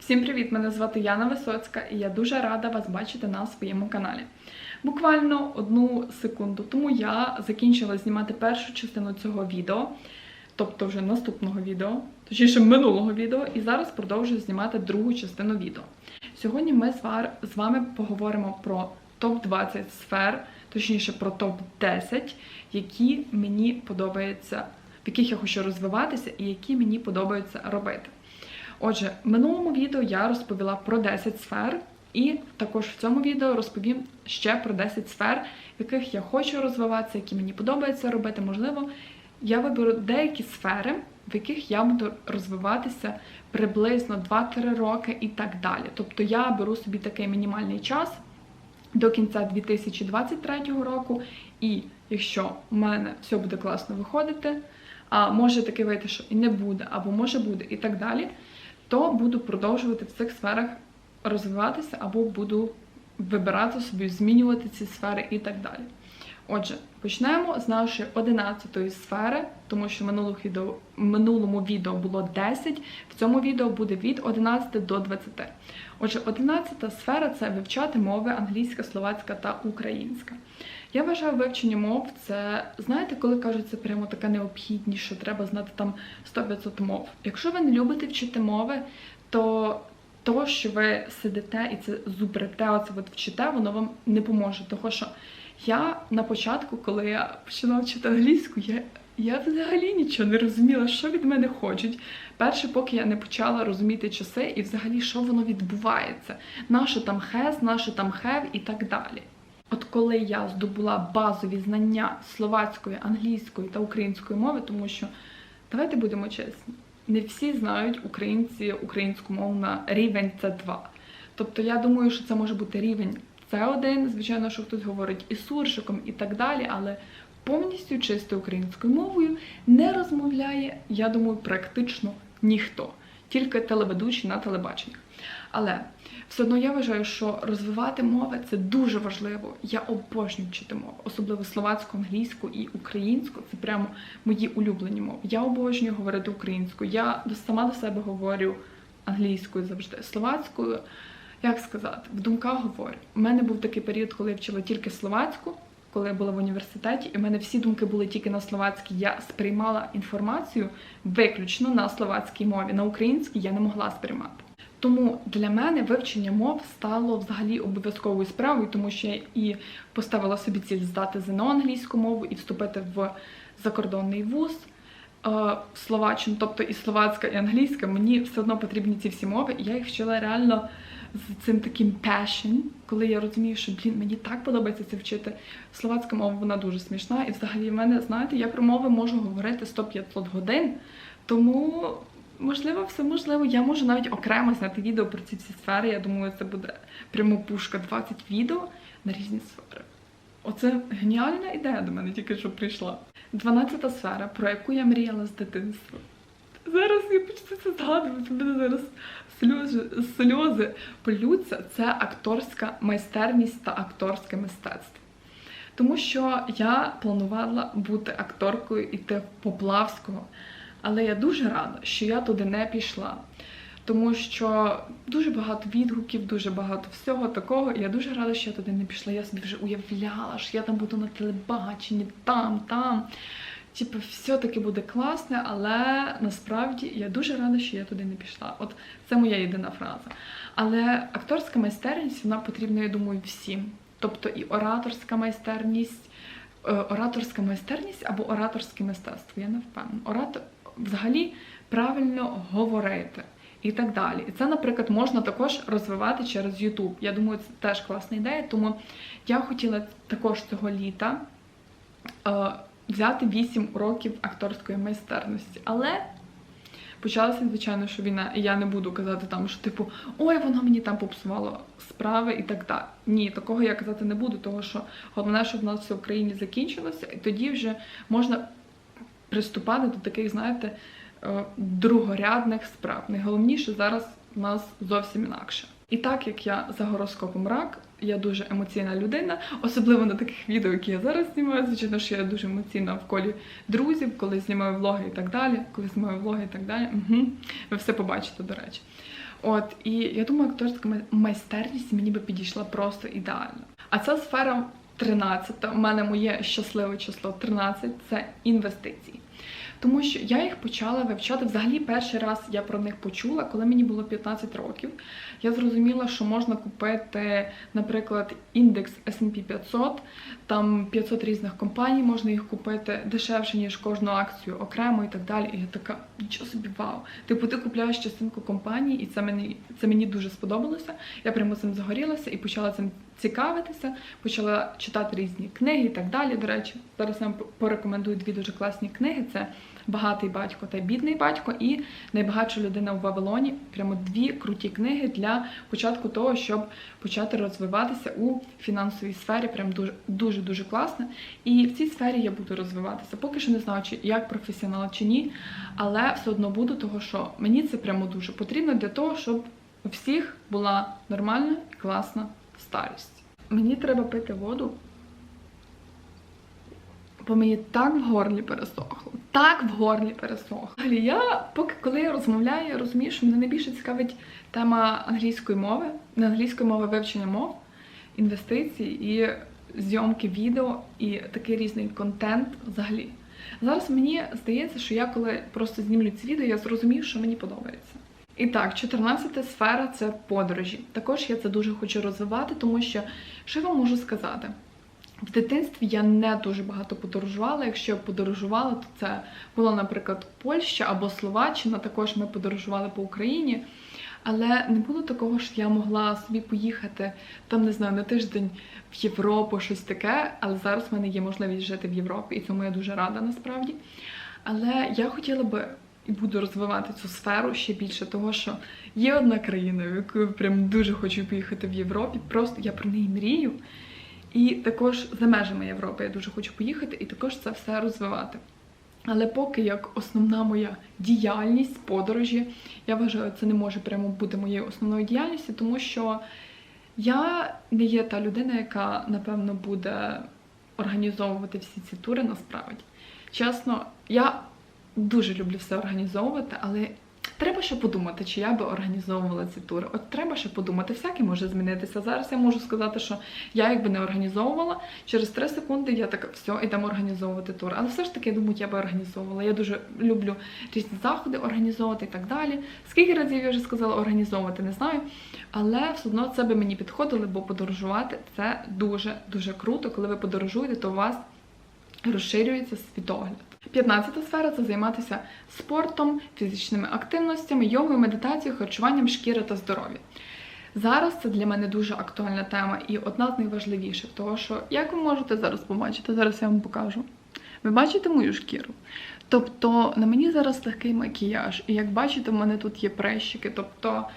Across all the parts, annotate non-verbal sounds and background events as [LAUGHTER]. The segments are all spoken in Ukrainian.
Всім привіт! Мене звати Яна Висоцька, і я дуже рада вас бачити на своєму каналі. Буквально одну секунду тому я закінчила знімати першу частину цього відео, тобто вже наступного відео, точніше минулого відео, і зараз продовжую знімати другу частину відео. Сьогодні ми з вами поговоримо про топ-20 сфер, точніше про топ-10, які мені подобається, яких я хочу розвиватися і які мені подобається робити. Отже, в минулому відео я розповіла про 10 сфер, і також в цьому відео розповім ще про 10 сфер, в яких я хочу розвиватися, які мені подобається робити. Можливо, я виберу деякі сфери, в яких я буду розвиватися приблизно 2-3 роки і так далі. Тобто я беру собі такий мінімальний час до кінця 2023 року, і якщо в мене все буде класно виходити, а може таки вийти, що і не буде, або може буде, і так далі, то буду продовжувати в цих сферах розвиватися, або буду вибирати собі, змінювати ці сфери і так далі. Отже, почнемо з нашої 11 сфери, тому що минулих відео, в минулому відео було 10, в цьому відео буде від 11 до 20. Отже, 11 сфера це вивчати мови англійська, словацька та українська. Я вважаю вивчення мов це, знаєте, коли кажуть, це прямо така необхідність, що треба знати там 100-500 мов. Якщо ви не любите вчити мови, то то, що ви сидите і це зубрите, оце от вчите, воно вам не поможе. Тому що я на початку, коли я починала вчити англійську, я, я взагалі нічого не розуміла, що від мене хочуть. Перше, поки я не почала розуміти часи і взагалі, що воно відбувається, наше там has, наше там have і так далі. От коли я здобула базові знання словацької, англійської та української мови, тому що давайте будемо чесні, не всі знають українці українську мову на рівень С2. Тобто я думаю, що це може бути рівень С1, звичайно, що хтось говорить і суржиком, і так далі, але повністю чистою українською мовою не розмовляє, я думаю, практично ніхто, тільки телеведучі на телебаченні. Але все одно я вважаю, що розвивати мови це дуже важливо. Я обожнюю вчити мови, особливо словацьку, англійську і українську. Це прямо мої улюблені мови. Я обожнюю говорити українською. Я сама до себе говорю англійською завжди, словацькою. Як сказати, в думках говорю. У мене був такий період, коли я вчила тільки словацьку, коли я була в університеті, і в мене всі думки були тільки на словацькій. Я сприймала інформацію виключно на словацькій мові. На українській я не могла сприймати. Тому для мене вивчення мов стало взагалі обов'язковою справою, тому що я і поставила собі ціль здати ЗНО англійську мову і вступити в закордонний вуз е, словаччину, тобто і словацька, і англійська. Мені все одно потрібні ці всі мови, і я їх вчила реально з цим таким passion, коли я розумію, що блін, мені так подобається це вчити. Словацька мова вона дуже смішна, і взагалі в мене, знаєте, я про мови можу говорити 100-500 годин, тому. Можливо, все можливо. Я можу навіть окремо зняти відео про ці всі сфери. Я думаю, це буде прямо пушка 20 відео на різні сфери. Оце геніальна ідея до мене тільки що прийшла. 12 сфера, про яку я мріяла з дитинства. Зараз я почну це згадувати, мене зараз сльози, сльози полються. Це акторська майстерність та акторське мистецтво. Тому що я планувала бути акторкою іти в Поплавського, але я дуже рада, що я туди не пішла. Тому що дуже багато відгуків, дуже багато всього такого. Я дуже рада, що я туди не пішла. Я собі вже уявляла, що я там буду на телебаченні, там, там. Типу, все таки буде класне, але насправді я дуже рада, що я туди не пішла. От це моя єдина фраза. Але акторська майстерність вона потрібна, я думаю, всім. Тобто і ораторська майстерність, е, ораторська майстерність або ораторське мистецтво. Я не впевнена. Оратор взагалі правильно говорити. І так далі. І це, наприклад, можна також розвивати через YouTube. Я думаю, це теж класна ідея. Тому я хотіла також цього літа е, взяти 8 уроків акторської майстерності. Але почалася, звичайно, що війна, і я не буду казати там, що типу, ой, вона мені там попсувала справи і так далі. Ні, такого я казати не буду, тому що головне, щоб в нас все в Україні закінчилося, і тоді вже можна приступати до таких, знаєте, е, другорядних справ. Найголовніше зараз в нас зовсім інакше. І так як я за гороскопом рак, я дуже емоційна людина, особливо на таких відео, які я зараз знімаю. Звичайно, що я дуже емоційна в колі друзів, коли знімаю влоги і так далі. Коли знімаю влоги і так далі. Угу. Ви все побачите, до речі. От, і я думаю, акторська майстерність мені би підійшла просто ідеально. А ця сфера 13, у мене моє щасливе число 13 це інвестиції. Тому що я їх почала вивчати взагалі перший раз я про них почула, коли мені було 15 років. Я зрозуміла, що можна купити, наприклад, індекс S&P 500, там 500 різних компаній, можна їх купити дешевше, ніж кожну акцію окремо і так далі. І я така, нічого собі, вау. Типу, ти купляєш частинку компанії, і це мені, це мені дуже сподобалося. Я прямо цим загорілася і почала цим цікавитися, почала читати різні книги і так далі. До речі, зараз я вам порекомендую дві дуже класні книги. Це Багатий батько та бідний батько і найбагатша людина в Вавилоні. Прямо дві круті книги для початку того, щоб почати розвиватися у фінансовій сфері. Прям дуже дуже дуже класно. І в цій сфері я буду розвиватися. Поки що не знаю, чи як професіонал чи ні, але все одно буду, того що мені це прямо дуже потрібно для того, щоб у всіх була нормальна і класна старість. Мені треба пити воду. Бо мені так в горлі пересохло, так в горлі пересохло. Я поки коли я розмовляю, я розумію, що мене найбільше цікавить тема англійської мови, не англійської мови вивчення мов, інвестицій і зйомки відео і такий різний контент взагалі. Зараз мені здається, що я коли просто знімлю ці відео, я зрозумію, що мені подобається. І так, 14 сфера це подорожі. Також я це дуже хочу розвивати, тому що що я вам можу сказати? В дитинстві я не дуже багато подорожувала. Якщо я подорожувала, то це була, наприклад, Польща або Словаччина. Також ми подорожували по Україні. Але не було такого, що я могла собі поїхати там, не знаю, на тиждень в Європу, щось таке. Але зараз в мене є можливість жити в Європі, і цьому я дуже рада насправді. Але я хотіла би і буду розвивати цю сферу ще більше, того що є одна країна, в яку прям дуже хочу поїхати в Європі. Просто я про неї мрію. І також за межами Європи я дуже хочу поїхати і також це все розвивати. Але поки як основна моя діяльність, подорожі, я вважаю, це не може прямо бути моєю основною діяльністю, тому що я не є та людина, яка, напевно, буде організовувати всі ці тури насправді. Чесно, я дуже люблю все організовувати, але треба ще подумати, чи я би організовувала ці тури. От треба ще подумати, всяке може змінитися. Зараз я можу сказати, що я якби не організовувала. Через 3 секунди я така, все, йдемо організовувати тур. Але все ж таки, я думаю, я би організовувала. Я дуже люблю різні заходи організовувати і так далі. Скільки разів я вже сказала організовувати, не знаю. Але все одно це би мені підходило, бо подорожувати це дуже-дуже круто. Коли ви подорожуєте, то у вас розширюється світогляд. 15 сфера це займатися спортом, фізичними активностями, йогою, медитацією, харчуванням шкіри та здоров'я. Зараз це для мене дуже актуальна тема і одна з найважливіших, тому що, як ви можете зараз побачити, зараз я вам покажу. Ви бачите мою шкіру? Тобто на мені зараз легкий макіяж, і як бачите, в мене тут є прищики. Тобто,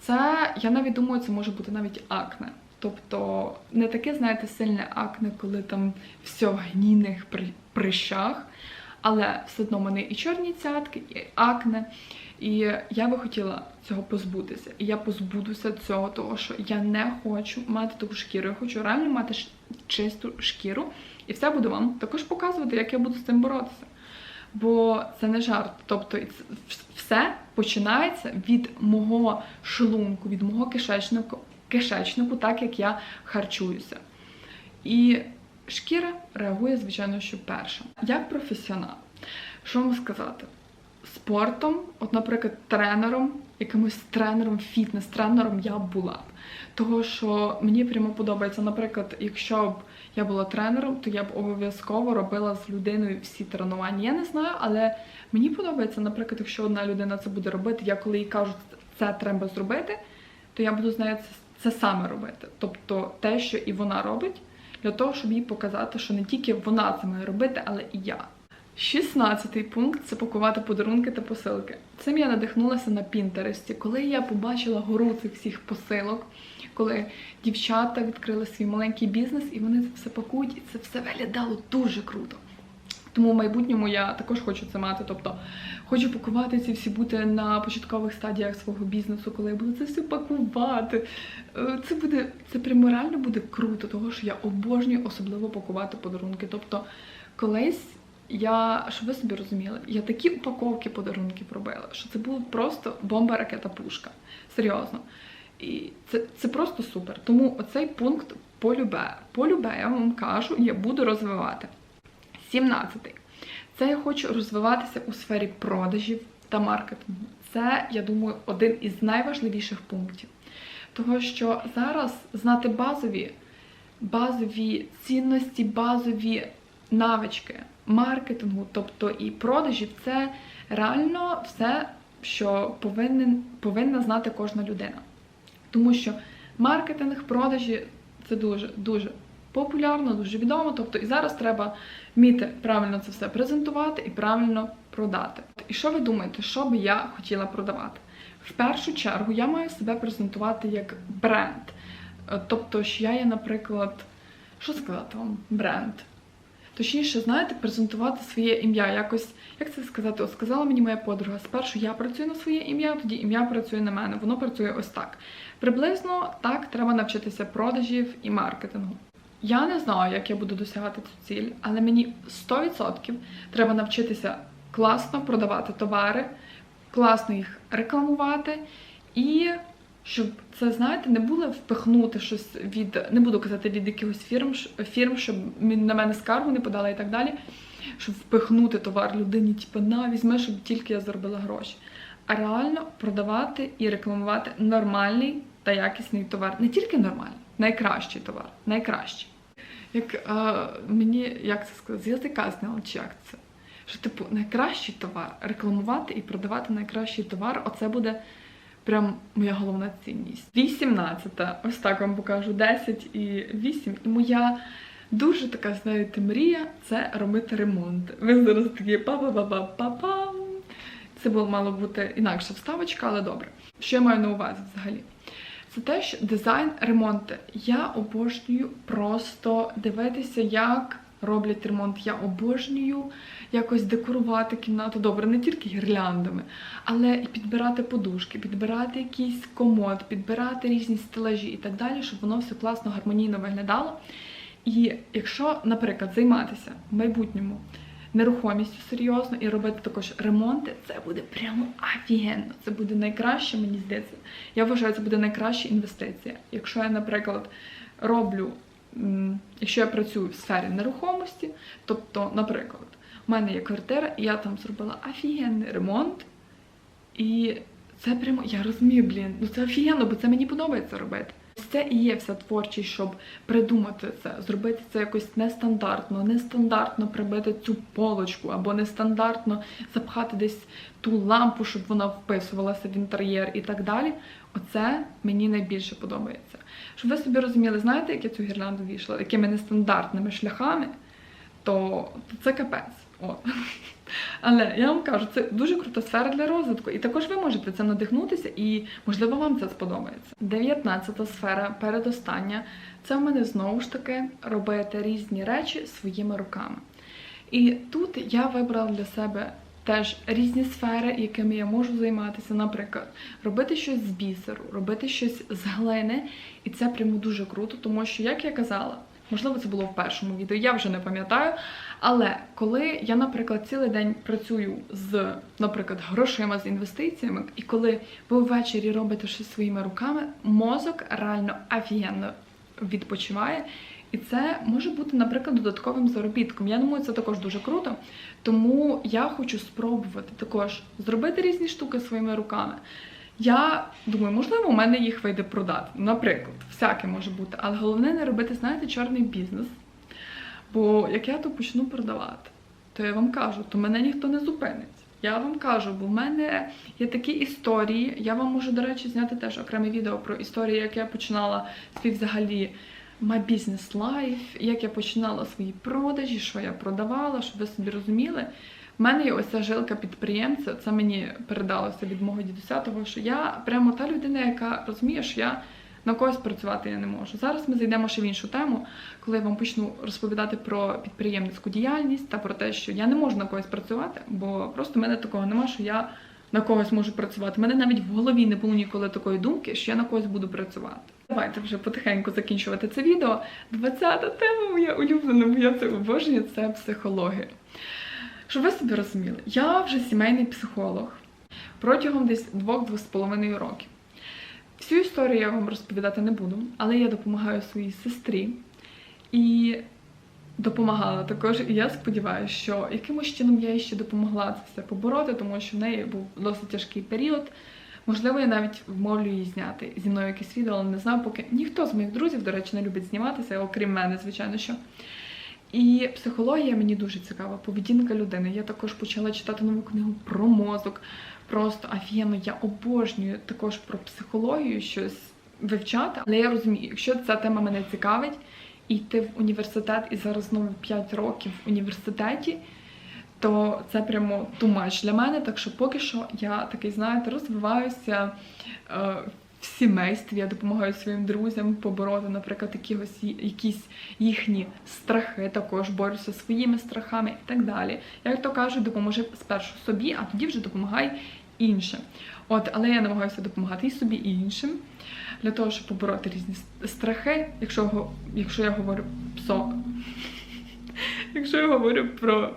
це, я навіть думаю, це може бути навіть акне. Тобто не таке, знаєте, сильне акне, коли там все в гнійних прищах, але все одно в мене і чорні цятки, і акне. І я би хотіла цього позбутися. І я позбудуся цього, того що я не хочу мати таку шкіру. Я хочу реально мати чисту шкіру. І все буду вам також показувати, як я буду з цим боротися. Бо це не жарт. Тобто все починається від мого шлунку, від мого кишечнику, кишечнику, так як я харчуюся. І шкіра реагує, звичайно, що перша. Як професіонал, що вам сказати? Спортом, от, наприклад, тренером, якимось тренером, фітнес-тренером я була. Того, що мені прямо подобається, наприклад, якщо б я була тренером, то я б обов'язково робила з людиною всі тренування. Я не знаю, але мені подобається, наприклад, якщо одна людина це буде робити, я коли їй кажу, це треба зробити, то я буду з нею це, це саме робити. Тобто те, що і вона робить, для того, щоб їй показати, що не тільки вона це має робити, але і я. 16 пункт це пакувати подарунки та посилки. Цим я надихнулася на Пінтересті, коли я побачила гору цих всіх посилок, коли дівчата відкрили свій маленький бізнес і вони це все пакують, і це все виглядало дуже круто. Тому в майбутньому я також хочу це мати. Тобто хочу пакувати ці всі бути на початкових стадіях свого бізнесу, коли я буду це все пакувати. Е, Це буде це прямо реально буде круто, тому що я обожнюю особливо пакувати подарунки. Тобто, колись я, щоб ви собі розуміли, я такі упаковки подарунків робила, що це було просто бомба, ракета, пушка. Серйозно. І це, це просто супер. Тому оцей пункт полюбе. Полюбе, я вам кажу, я буду розвивати. 17. Це я хочу розвиватися у сфері продажів та маркетингу. Це, я думаю, один із найважливіших пунктів. Того, що зараз знати базові, базові цінності, базові навички маркетингу, тобто і продажів, це реально все, що повинен, повинна знати кожна людина. Тому що маркетинг, продажі це дуже дуже популярно, дуже відомо. Тобто і зараз треба вміти правильно це все презентувати і правильно продати. І що ви думаєте, що би я хотіла продавати? В першу чергу я маю себе презентувати як бренд. Е, Тобто, що я є, наприклад, що сказати вам, бренд. Точніше, знаєте, презентувати своє ім'я. Якось, як це сказати, от сказала мені моя подруга, спершу я працюю на своє ім'я, тоді ім'я працює на мене. Воно працює ось так. Приблизно так треба навчитися продажів і маркетингу. Я не знаю, як я буду досягати цю ціль, але мені 100% треба навчитися класно продавати товари, класно їх рекламувати і щоб це, знаєте, не було впихнути щось від, не буду казати від якихось фірм, фірм, щоб на мене скаргу не подала і так далі, щоб впихнути товар людині, типу, на візьми, щоб тільки я заробила гроші. А реально продавати і рекламувати нормальний та якісний товар. Не тільки нормальний, найкращий товар, найкращий. Як е, мені, як це сказати, з язика зняла, чи як це? Що, типу, найкращий товар, рекламувати і продавати найкращий товар, оце буде прям моя головна цінність. 18. Ось так вам покажу 10 і 8. І моя дуже така, знаєте, мрія це робити ремонт. Ви зараз такі па-па-па-па-па-пам. Це було мало бути інакша вставочка, але добре. Що я маю на увазі взагалі? Це теж дизайн ремонти. Я обожнюю просто дивитися, як роблять ремонт. Я обожнюю якось декорувати кімнату. Добре, не тільки гірляндами, але і підбирати подушки, підбирати якийсь комод, підбирати різні стелажі і так далі, щоб воно все класно, гармонійно виглядало. І якщо, наприклад, займатися в майбутньому нерухомістю серйозно і робити також ремонти, це буде прямо офігенно. Це буде найкраще, мені здається. Я вважаю, це буде найкраща інвестиція. Якщо я, наприклад, роблю, якщо я працюю в сфері нерухомості, тобто, наприклад, у мене є квартира, і я там зробила офігенний ремонт, і це прямо, я розумію, блін, ну це офігенно, бо це мені подобається робити. Це і є вся творчість, щоб придумати це, зробити це якось нестандартно, нестандартно прибити цю полочку, або нестандартно запхати десь ту лампу, щоб вона вписувалася в інтер'єр і так далі. Оце мені найбільше подобається. Щоб ви собі розуміли, знаєте, як я цю гірлянду вішала, якими нестандартними шляхами, то це капець. От. [LAUGHS] Але я вам кажу, це дуже крута сфера для розвитку, і також ви можете цим надихнутися, і можливо вам це сподобається. Дев'ятнадцята сфера, передостання, це в мене знову ж таки робити різні речі своїми руками. І тут я вибрала для себе теж різні сфери, якими я можу займатися. Наприклад, робити щось з бісеру, робити щось з глини, і це прямо дуже круто, тому що, як я казала, можливо, це було в першому відео, я вже не пам'ятаю. Але коли я, наприклад, цілий день працюю з, наприклад, грошима з інвестиціями, і коли ви ввечері робите щось своїми руками, мозок реально офігенно відпочиває. І це може бути, наприклад, додатковим заробітком. Я думаю, це також дуже круто. Тому я хочу спробувати також зробити різні штуки своїми руками. Я думаю, можливо, у мене їх вийде продати. Наприклад, всяке може бути. Але головне не робити, знаєте, чорний бізнес. Бо як я то почну продавати, то я вам кажу, то мене ніхто не зупинить. Я вам кажу, бо в мене є такі історії. Я вам можу, до речі, зняти теж окреме відео про історії, як я починала свій взагалі My Business Life, як я починала свої продажі, що я продавала, щоб ви собі розуміли. В мене є ось ця жилка підприємця, це мені передалося від мого дідуся, того що я прямо та людина, яка розуміє, що я На когось працювати я не можу. Зараз ми зайдемо ще в іншу тему, коли я вам почну розповідати про підприємницьку діяльність та про те, що я не можу на когось працювати, бо просто в мене такого нема, що я на когось можу працювати. У мене навіть в голові не було ніколи такої думки, що я на когось буду працювати. Давайте вже потихеньку закінчувати це відео. 20-та тема моя улюблена, бо я це обожнюю, це психологія. Щоб ви собі розуміли, я вже сімейний психолог протягом десь двох-двох з половиною років. Всю історію я вам розповідати не буду, але я допомагаю своїй сестрі і допомагала також. І я сподіваюся, що якимось чином я їй ще допомогла це все побороти, тому що в неї був досить тяжкий період. Можливо, я навіть вмовлю її зняти зі мною якесь відео, але не знаю, поки ніхто з моїх друзів, до речі, не любить зніматися, окрім мене, звичайно, що. І психологія мені дуже цікава, поведінка людини. Я також почала читати нову книгу про мозок. Просто офігенно, я обожнюю також про психологію щось вивчати. Але я розумію, якщо ця тема мене цікавить, йти в університет і зараз знову 5 років в університеті, то це прямо тумач для мене. Так що поки що я такий, знаєте, розвиваюся е, в сімействі, я допомагаю своїм друзям побороти, наприклад, якихось, ї- якісь їхні страхи, також борюся своїми страхами і так далі. Як то кажуть, допоможи спершу собі, а тоді вже допомагай іншим. От, але я намагаюся допомагати і собі, і іншим для того, щоб побороти різні страхи. Якщо, якщо я говорю псо. [LAUGHS] Якщо я говорю про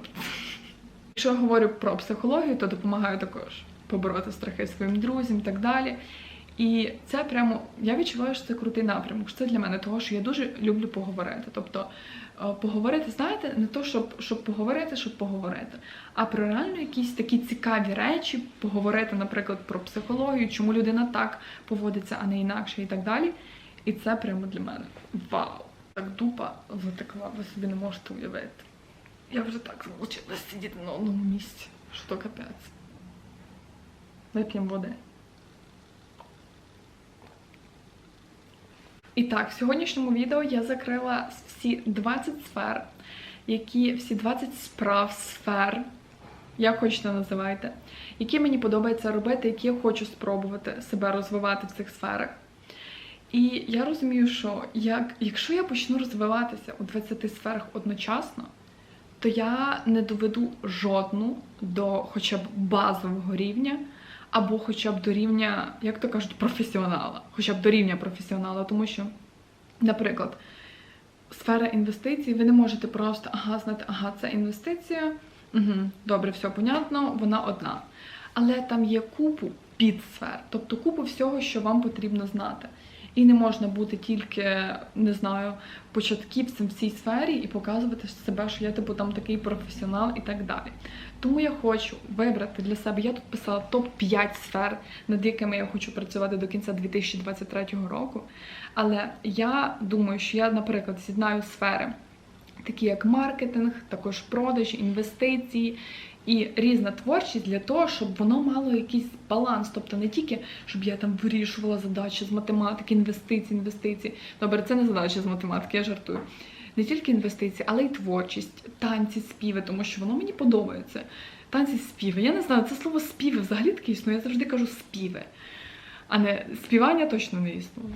Якщо я говорю про психологію, то допомагаю також побороти страхи своїм друзям і так далі. І це прямо я відчуваю, що це крутий напрямок. Це для мене того, що я дуже люблю поговорити. Тобто е, поговорити, знаєте, не то, щоб, щоб поговорити, щоб поговорити, а про реально якісь такі цікаві речі, поговорити, наприклад, про психологію, чому людина так поводиться, а не інакше, і так далі. І це прямо для мене вау! Так дупа затекла, ви собі не можете уявити. Я вже так змучилась сидіти на одному місці, що то капець. Вип'ємо води. І так, в сьогоднішньому відео я закрила всі 20 сфер, які всі 20 справ, сфер, як хочете називайте, які мені подобається робити, які я хочу спробувати себе розвивати в цих сферах. І я розумію, що як, якщо я почну розвиватися у 20 сферах одночасно, то я не доведу жодну до хоча б базового рівня, або хоча б до рівня, як то кажуть, професіонала, хоча б до рівня професіонала, тому що, наприклад, сфера інвестицій, ви не можете просто ага, знати, ага, це інвестиція, угу, добре, все понятно, вона одна. Але там є купу підсфер, тобто купу всього, що вам потрібно знати. І не можна бути тільки, не знаю, початківцем в цій сфері і показувати себе, що я типу там такий професіонал і так далі. Тому я хочу вибрати для себе, я тут писала топ-5 сфер, над якими я хочу працювати до кінця 2023 року. Але я думаю, що я, наприклад, з'єднаю сфери, такі як маркетинг, також продажі, інвестиції і різна творчість для того, щоб воно мало якийсь баланс. Тобто не тільки, щоб я там вирішувала задачі з математики, інвестицій, інвестицій. Добре, це не задачі з математики, я жартую. Не тільки інвестиції, але й творчість, танці, співи, тому що воно мені подобається. Танці, співи. Я не знаю, це слово співи взагалі таке існує. Я завжди кажу співи, а не співання точно не існує.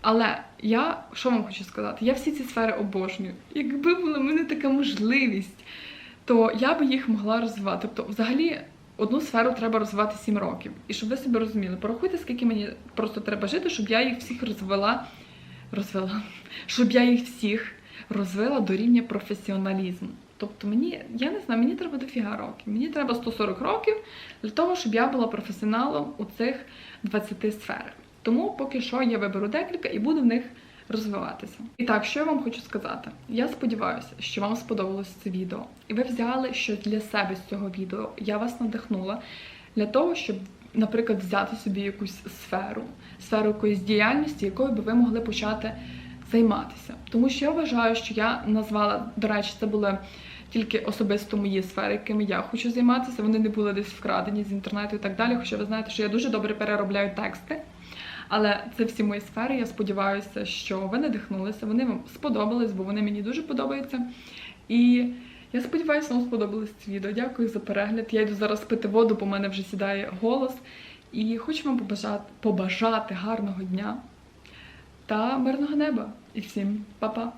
Але я що вам хочу сказати? Я всі ці сфери обожнюю. Якби була в мене така можливість, то я би їх могла розвивати. Тобто, взагалі, одну сферу треба розвивати 7 років. І щоб ви собі розуміли, порахуйте, скільки мені просто треба жити, щоб я їх всіх розвела, розвела, [LAUGHS] щоб я їх всіх розвила до рівня професіоналізму. Тобто мені, я не знаю, мені треба дофіга років. Мені треба 140 років для того, щоб я була професіоналом у цих 20 сферах. Тому поки що я виберу декілька і буду в них розвиватися. І так, що я вам хочу сказати? Я сподіваюся, що вам сподобалось це відео, і ви взяли щось для себе з цього відео. Я вас надихнула для того, щоб, наприклад, взяти собі якусь сферу, сферу якоїсь діяльності, якою би ви могли почати займатися. Тому що я вважаю, що я назвала, до речі, це були тільки особисто мої сфери, якими я хочу займатися. Вони не були десь вкрадені з інтернету і так далі. Хоча ви знаєте, що я дуже добре переробляю тексти. Але це всі мої сфери. Я сподіваюся, що ви надихнулися, вони вам сподобались, бо вони мені дуже подобаються. І я сподіваюся, вам сподобалось це відео. Дякую за перегляд. Я йду зараз пити воду, бо в мене вже сідає голос. І хочу вам побажати, побажати гарного дня, та мирного неба. І всім па-па!